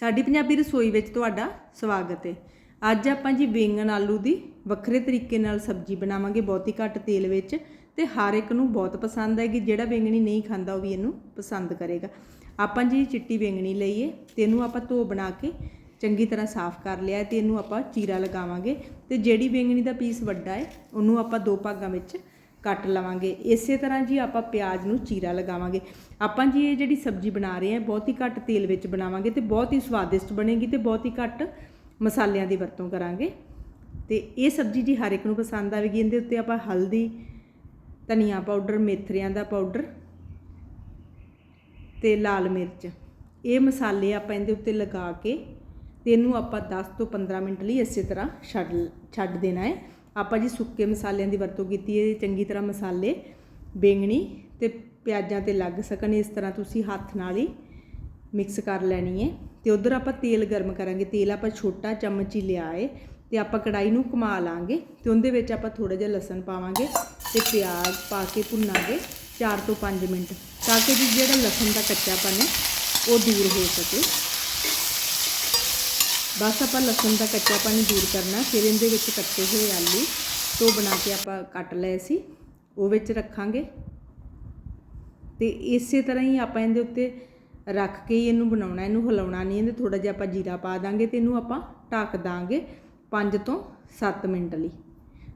ਸਾਡੀ ਪੰਜਾਬੀ ਰਸੋਈ ਵਿੱਚ ਤੁਹਾਡਾ ਸਵਾਗਤ ਹੈ। ਅੱਜ ਆਪਾਂ ਜੀ ਬੈਂਗਣ ਆਲੂ ਦੀ ਵੱਖਰੇ ਤਰੀਕੇ ਨਾਲ ਸਬਜ਼ੀ ਬਣਾਵਾਂਗੇ ਬਹੁਤ ਹੀ ਘੱਟ ਤੇਲ ਵਿੱਚ ਤੇ ਹਰ ਇੱਕ ਨੂੰ ਬਹੁਤ ਪਸੰਦ ਆਏਗੀ ਜਿਹੜਾ ਬੈਂਗਣੀ ਨਹੀਂ ਖਾਂਦਾ ਉਹ ਵੀ ਇਹਨੂੰ ਪਸੰਦ ਕਰੇਗਾ। ਆਪਾਂ ਜੀ ਚਿੱਟੀ ਬੈਂਗਣੀ ਲਈਏ ਤੇ ਇਹਨੂੰ ਆਪਾਂ ਧੋ ਬਣਾ ਕੇ ਚੰਗੀ ਤਰ੍ਹਾਂ ਸਾਫ਼ ਕਰ ਲਿਆ ਤੇ ਇਹਨੂੰ ਆਪਾਂ ਚੀਰਾ ਲਗਾਵਾਂਗੇ ਤੇ ਜਿਹੜੀ ਬੈਂਗਣੀ ਦਾ ਪੀਸ ਵੱਡਾ ਹੈ, ਉਹਨੂੰ ਆਪਾਂ ਦੋ ਭਾਗਾਂ ਵਿੱਚ ਕੱਟ ਲਵਾਂਗੇ। ਇਸੇ ਤਰ੍ਹਾਂ ਜੀ ਆਪਾਂ ਪਿਆਜ਼ ਨੂੰ ਚੀਰਾ ਲਗਾਵਾਂਗੇ। ਆਪਾਂ ਜੀ ਇਹ ਜਿਹੜੀ ਸਬਜ਼ੀ ਬਣਾ ਰਹੇ ਹਾਂ, ਬਹੁਤ ਹੀ ਘੱਟ ਤੇਲ ਵਿੱਚ ਬਣਾਵਾਂਗੇ ਤੇ ਬਹੁਤ ਹੀ ਸਵਾਦਿਸ਼ਟ ਬਣੇਗੀ ਤੇ ਬਹੁਤ ਹੀ ਘੱਟ ਮਸਾਲਿਆਂ ਦੀ ਵਰਤੋਂ ਕਰਾਂਗੇ। ਤੇ ਇਹ ਸਬਜ਼ੀ ਜੀ ਹਰ ਇੱਕ ਨੂੰ ਪਸੰਦ ਆਵੇਗੀ। ਇਹਦੇ ਉੱਤੇ ਆਪਾਂ ਹਲਦੀ, ਧਨੀਆ ਪਾਊਡਰ, ਮੇਥਰਿਆਂ ਦਾ ਪਾਊਡਰ ਤੇ ਲਾਲ ਮਿਰਚ। ਇਹ ਮਸਾਲੇ ਆਪਾਂ ਇਹਦੇ ਉੱਤੇ ਲਗਾ ਕੇ ਤੇ ਇਹਨੂੰ ਆਪਾਂ 10 ਤੋਂ 15 ਮਿੰਟ ਲਈ ਇਸੇ ਤਰ੍ਹਾਂ ਛੱਡ ਛੱਡ ਦੇਣਾ ਹੈ। ਆਪਾਂ ਜੀ ਸੁੱਕੇ ਮਸਾਲਿਆਂ ਦੀ ਵਰਤੋਂ ਕੀਤੀ ਹੈ, ਚੰਗੀ ਤਰ੍ਹਾਂ ਮਸਾਲੇ, ਬੈਂਗਣੀ ਤੇ ਪਿਆਜ਼ਾਂ ਤੇ ਲੱਗ ਸਕਣ, ਇਸ ਤਰ੍ਹਾਂ ਤੁਸੀਂ ਹੱਥ ਨਾਲ ਹੀ ਮਿਕਸ ਕਰ ਲੈਣੀ ਹੈ। ਤੇ ਉਧਰ ਆਪਾਂ ਤੇਲ ਗਰਮ ਕਰਾਂਗੇ। ਤੇਲ ਆਪਾਂ ਛੋਟਾ ਚਮਚ ਹੀ ਲਿਆ ਏ ਤੇ ਆਪਾਂ ਕੜਾਈ ਨੂੰ ਘੁਮਾ ਲਾਂਗੇ ਤੇ ਉਹਦੇ ਵਿੱਚ ਆਪਾਂ ਥੋੜਾ ਜਿਹਾ ਲਸਣ ਪਾਵਾਂਗੇ ਤੇ ਪਿਆਜ਼ ਪਾ ਕੇ ਭੁੰਨਾਂਗੇ 4 ਤੋਂ 5 ਮਿੰਟ, ਤਾਂ ਕਿ ਜੀ ਜਿਹੜਾ ਲਸਣ ਦਾ ਕੱਚਾਪਨ ਹੈ ਉਹ ਦੂਰ ਹੋ ਸਕੇ। ਬਸ ਆਪਾਂ ਲਸਣ ਦਾ ਕੱਚਾ ਪਾਣੀ ਦੂਰ ਕਰਨਾ ਫਿਰ ਇਹਦੇ ਵਿੱਚ ਕੱਟੇ ਹੋਏ ਆਲੂ ਤੋਂ ਬਣਾ ਕੇ ਆਪਾਂ ਕੱਟ ਲਏ ਸੀ। ਉਹ ਵਿੱਚ ਰੱਖਾਂਗੇ। ਤੇ ਇਸੇ ਤਰ੍ਹਾਂ ਹੀ ਆਪਾਂ ਇਹਦੇ ਉੱਤੇ ਰੱਖ ਕੇ ਹੀ ਇਹਨੂੰ ਬਣਾਉਣਾ, ਇਹਨੂੰ ਹਿਲਾਉਣਾ ਨਹੀਂ, ਇਹਦੇ ਥੋੜਾ ਜਿਹਾ ਆਪਾਂ ਜੀਰਾ ਪਾ ਦਾਂਗੇ ਤੇ ਇਹਨੂੰ ਆਪਾਂ ਢੱਕ ਦਾਂਗੇ 5 ਤੋਂ 7 ਮਿੰਟ ਲਈ।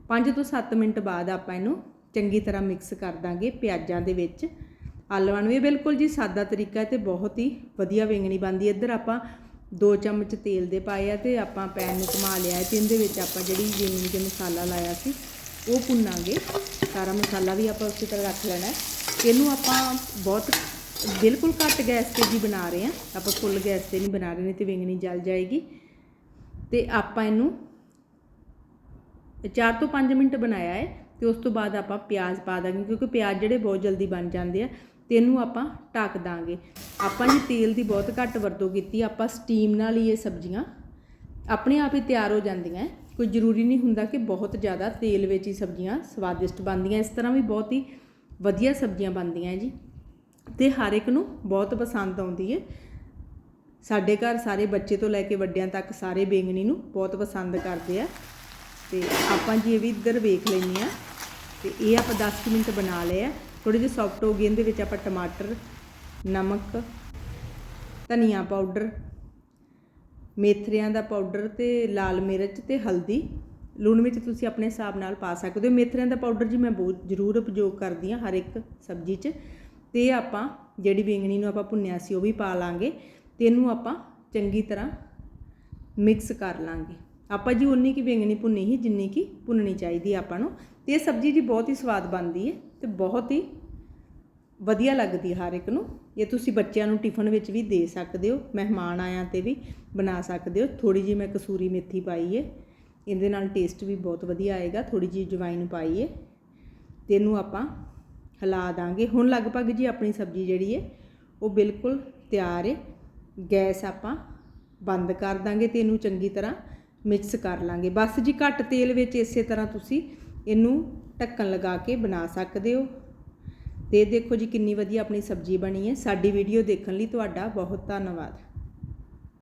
5 ਤੋਂ 7 ਮਿੰਟ ਬਾਅਦ ਆਪਾਂ ਇਹਨੂੰ ਚੰਗੀ ਤਰ੍ਹਾਂ ਮਿਕਸ ਕਰ ਦਾਂਗੇ ਪਿਆਜ਼ਾਂ ਦੇ ਵਿੱਚ। ਆਲੂਆਂ ਨੂੰ ਇਹ ਬਿਲਕੁਲ ਜੀ ਸਾਦਾ ਤਰੀਕਾ ਹੈ ਤੇ ਬਹੁਤ ਹੀ ਵਧੀਆ ਵੇਂਗਣੀ ਬਣਦੀ ਇੱਧਰ ਆਪਾਂ ਦੋ ਚਮਚ ਤੇਲ ਦੇ ਪਾਏ ਆ ਤੇ ਆਪਾਂ ਪੈਨ ਨੂੰ ਘੁਮਾ ਲਿਆ ਹੈ ਤੇ ਇਹਦੇ ਵਿੱਚ ਆਪਾਂ ਜਿਹੜੀ ਵੇਂਗਣੀ ਦੇ ਮਸਾਲਾ ਲਾਇਆ ਸੀ, ਉਹ ਭੁੰਨਾਂਗੇ। ਸਾਰਾ ਮਸਾਲਾ ਵੀ ਆਪਾਂ ਉਸੇ ਤਰ੍ਹਾਂ ਰੱਖ ਲੈਣਾ ਇਹਨੂੰ ਆਪਾਂ ਬਹੁਤ ਬਿਲਕੁਲ ਘੱਟ ਗੈਸ ਤੇ ਜੀ ਬਣਾ ਰਹੇ ਹਾਂ। ਆਪਾਂ ਫੁੱਲ ਗੈਸ ਤੇ ਨਹੀਂ ਬਣਾ ਰਹੇ ਨੇ ਤੇ ਵੇਂਗਣੀ ਜਲ ਜਾਏਗੀ। ਤੇ ਆਪਾਂ ਇਹਨੂੰ 4 ਤੋਂ 5 ਮਿੰਟ ਬਣਾਇਆ ਹੈ ਤੇ ਉਸ ਤੋਂ ਬਾਅਦ ਆਪਾਂ ਪਿਆਜ਼ ਪਾ ਦਾਂਗੇ, ਕਿਉਂਕਿ ਪਿਆਜ਼ ਜਿਹੜੇ ਬਹੁਤ ਜਲਦੀ ਬਣ ਜਾਂਦੇ ਆ ਤੇ ਇਹਨੂੰ ਆਪਾਂ ਢੱਕ ਦਾਂਗੇ। ਆਪਾਂ ਜੀ ਤੇਲ ਦੀ ਬਹੁਤ ਘੱਟ ਵਰਤੋਂ ਕੀਤੀ, ਆਪਾਂ ਸਟੀਮ ਨਾਲ ਹੀ ਇਹ ਸਬਜ਼ੀਆਂ ਆਪਣੇ ਆਪ ਹੀ ਤਿਆਰ ਹੋ ਜਾਂਦੀਆਂ ਕੋਈ ਜ਼ਰੂਰੀ ਨਹੀਂ ਹੁੰਦਾ ਕਿ ਬਹੁਤ ਜ਼ਿਆਦਾ ਤੇਲ ਵਿੱਚ ਹੀ ਸਬਜ਼ੀਆਂ ਸਵਾਦਿਸ਼ਟ ਬਣਦੀਆਂ, ਇਸ ਤਰ੍ਹਾਂ ਵੀ ਬਹੁਤ ਹੀ ਵਧੀਆ ਸਬਜ਼ੀਆਂ ਬਣਦੀਆਂ ਜੀ। ਤੇ ਹਰ ਇੱਕ ਨੂੰ ਬਹੁਤ ਪਸੰਦ ਆਉਂਦੀ ਹੈ ਸਾਡੇ ਘਰ ਸਾਰੇ ਬੱਚੇ ਤੋਂ ਲੈ ਕੇ ਵੱਡਿਆਂ ਤੱਕ ਸਾਰੇ ਬੈਂਗਣੀ ਨੂੰ ਬਹੁਤ ਪਸੰਦ ਕਰਦੇ ਆ। ਤੇ ਆਪਾਂ ਜੀ ਇਹ ਵੀ ਇੱਧਰ ਵੇਖ ਲੈਂਦੇ ਆ। ਤੇ ਇਹ ਆਪਾਂ 10 ਕੁ ਮਿੰਟ ਬਣਾ ਲਏ ਆ। ਥੋੜੇ ਜਿਹੀ ਸੌਫਟ ਹੋ ਗਈ, ਇਹਦੇ ਵਿੱਚ ਆਪਾਂ ਟਮਾਟਰ, ਨਮਕ, ਧਨੀਆ ਪਾਊਡਰ ਮੇਥਰਿਆਂ ਦਾ ਪਾਊਡਰ ਤੇ ਲਾਲ ਮਿਰਚ ਤੇ ਹਲਦੀ। ਲੂਣ ਵਿੱਚ ਤੁਸੀਂ ਆਪਣੇ ਹਿਸਾਬ ਨਾਲ ਪਾ ਸਕਦੇ ਹੋ। ਮੇਥਰਿਆਂ ਦਾ ਪਾਊਡਰ ਜੀ ਮੈਂ ਬਹੁਤ ਜ਼ਰੂਰ ਉਪਯੋਗ ਕਰਦੀ ਹਾਂ ਹਰ ਇੱਕ ਸਬਜ਼ੀ 'ਚ। ਤੇ ਆਪਾਂ ਜਿਹੜੀ ਬੈਂਗਣੀ ਨੂੰ ਆਪਾਂ ਭੁੰਨਿਆ ਸੀ ਉਹ ਵੀ ਪਾ ਲਾਂਗੇ ਤੇ ਇਹਨੂੰ ਆਪਾਂ ਚੰਗੀ ਤਰ੍ਹਾਂ ਮਿਕਸ ਕਰ ਲਾਂਗੇ। ਆਪਾਂ ਜੀ ਉਨੀ ਕੀ ਬੈਂਗਣੀ ਭੁੰਨੀ ਹੀ ਜਿੰਨੀ ਕੀ ਭੁੰਨਣੀ ਚਾਹੀਦੀ ਹੈ ਆਪਾਂ ਨੂੰ। ਤੇ ਇਹ ਸਬਜ਼ੀ ਜੀ ਬਹੁਤ ਹੀ ਸਵਾਦ ਬਣਦੀ ਹੈ ਤੇ ਬਹੁਤ ਹੀ ਵਧੀਆ ਲੱਗਦੀ ਹਰ ਇੱਕ ਨੂੰ। ਇਹ ਤੁਸੀਂ ਬੱਚਿਆਂ ਨੂੰ ਟਿਫਨ ਵਿੱਚ ਵੀ ਦੇ ਸਕਦੇ ਹੋ, ਮਹਿਮਾਨ ਆਇਆਂ ਤੇ ਵੀ ਬਣਾ ਸਕਦੇ ਹੋ। ਥੋੜੀ ਜਿਹੀ ਮੈਂ ਕਸੂਰੀ ਮੇਥੀ ਪਾਈ ਹੈ। ਇਹਦੇ ਨਾਲ ਟੇਸਟ ਵੀ ਬਹੁਤ ਵਧੀਆ ਆਏਗਾ ਥੋੜੀ ਜਿਹੀ ਜਵਾਈਨ ਪਾਈ ਹੈ। ਤੇ ਇਹਨੂੰ ਆਪਾਂ ਹਿਲਾ ਦਾਂਗੇ। ਹੁਣ ਲਗਭਗ ਜੀ ਆਪਣੀ ਸਬਜ਼ੀ ਜਿਹੜੀ ਹੈ, ਉਹ ਬਿਲਕੁਲ ਤਿਆਰ ਹੈ। ਗੈਸ ਆਪਾਂ ਬੰਦ ਕਰ ਦਾਂਗੇ ਤੇ ਇਹਨੂੰ ਚੰਗੀ ਤਰ੍ਹਾਂ ਮਿਕਸ ਕਰ ਲਾਂਗੇ। ਬਸ ਜੀ, ਘੱਟ ਤੇਲ ਵਿੱਚ ਇਸੇ ਤਰ੍ਹਾਂ ਤੁਸੀਂ ਇਹਨੂੰ ਢੱਕਣ ਲਗਾ ਕੇ ਬਣਾ ਸਕਦੇ ਹੋ। ਤੇ ਦੇਖੋ ਜੀ, ਕਿੰਨੀ ਵਧੀਆ ਆਪਣੀ ਸਬਜ਼ੀ ਬਣੀ ਹੈ। ਸਾਡੀ ਵੀਡੀਓ ਦੇਖਣ ਲਈ ਤੁਹਾਡਾ ਬਹੁਤ ਧੰਨਵਾਦ।